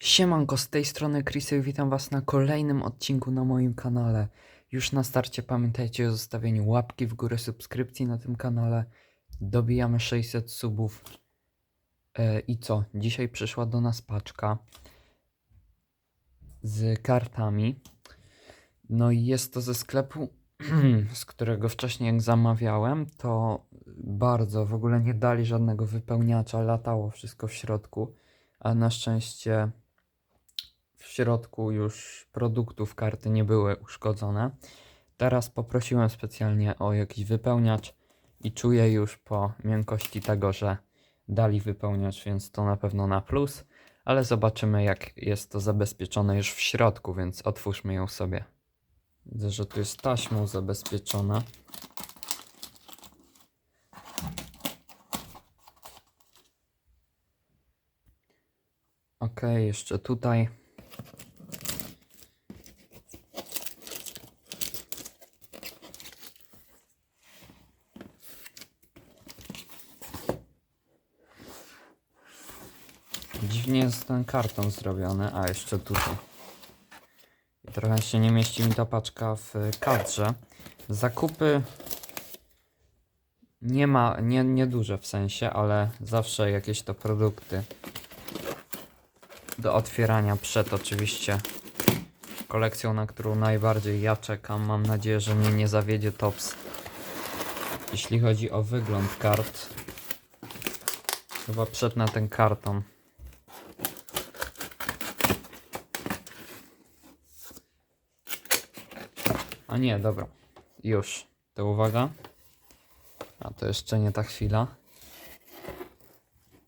Siemanko, z tej strony Chrisy, witam was na kolejnym odcinku na moim kanale. Już na starcie pamiętajcie o zostawieniu łapki w górę, subskrypcji na tym kanale. Dobijamy 600 subów. E, I co? Dzisiaj przyszła do nas paczka z kartami. No i jest to ze sklepu, z którego wcześniej jak zamawiałem, to bardzo w ogóle nie dali żadnego wypełniacza, latało wszystko w środku, a na szczęście w środku już produktów karty nie były uszkodzone. Teraz poprosiłem specjalnie o jakiś wypełniacz i czuję już po miękkości tego, że dali wypełniacz, więc to na pewno na plus, ale zobaczymy jak jest to zabezpieczone już w środku, więc otwórzmy ją sobie. Widzę, że tu jest taśmą zabezpieczona. Ok, jeszcze tutaj. Dziwnie jest ten karton zrobiony, a jeszcze tutaj. I trochę się nie mieści mi ta paczka w kadrze. Zakupy nie ma, nie, nie duże w sensie, ale zawsze jakieś to produkty do otwierania przed oczywiście kolekcją, na którą najbardziej ja czekam. Mam nadzieję, że mnie nie zawiedzie Tops. Jeśli chodzi o wygląd kart, chyba przed na ten karton. A nie, dobra. Już. To uwaga. A to jeszcze nie ta chwila.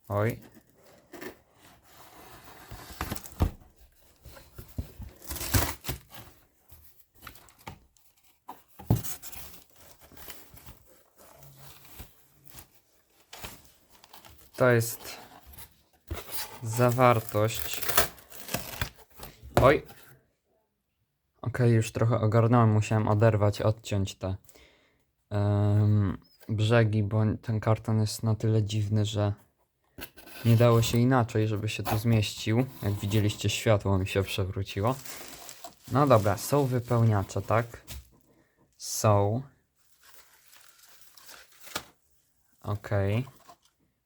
Oj. To jest zawartość. Oj. Okej, już trochę ogarnąłem, musiałem oderwać, odciąć te em, brzegi, bo ten karton jest na tyle dziwny, że nie dało się inaczej, żeby się tu zmieścił. Jak widzieliście, światło mi się przewróciło. No dobra, są wypełniacze, tak? Są. Okej.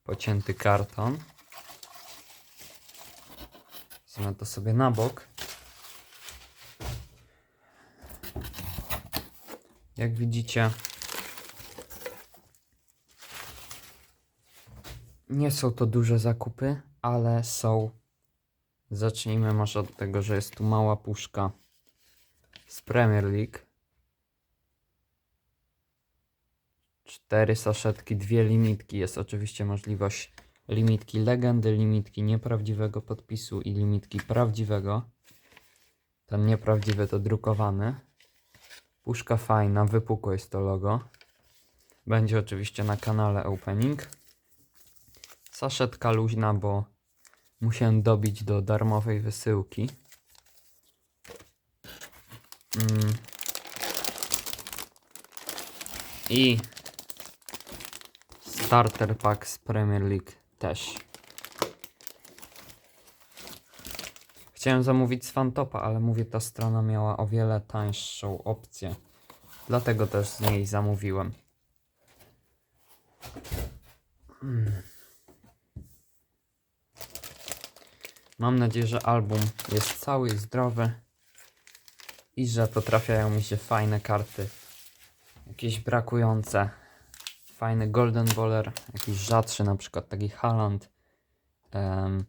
Pocięty karton. Wezmę to sobie na bok. Jak widzicie, nie są to duże zakupy, ale są. Zacznijmy może od tego, że jest tu mała puszka z Premier League. Cztery saszetki, dwie limitki. Jest oczywiście możliwość limitki legendy, limitki nieprawdziwego podpisu i limitki prawdziwego. Ten nieprawdziwy to drukowany. Puszka fajna, wypukłe jest to logo. Będzie oczywiście na kanale opening. Saszetka luźna, bo musiałem dobić do darmowej wysyłki. Mm. I starter pack z Premier League też. Chciałem zamówić z Fantopa, ale mówię, ta strona miała o wiele tańszą opcję. Dlatego też z niej zamówiłem. Mm. Mam nadzieję, że album jest cały i zdrowy i że potrafiają mi się fajne karty. Jakieś brakujące. Fajny Golden Baller, jakiś rzadszy, na przykład taki Haaland. Em,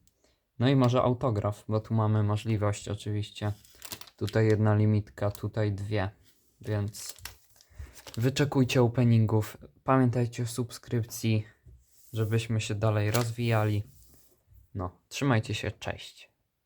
no i może autograf, bo tu mamy możliwość oczywiście. Tutaj jedna limitka, tutaj dwie. Więc wyczekujcie openingów. Pamiętajcie o subskrypcji, żebyśmy się dalej rozwijali. No, trzymajcie się, cześć.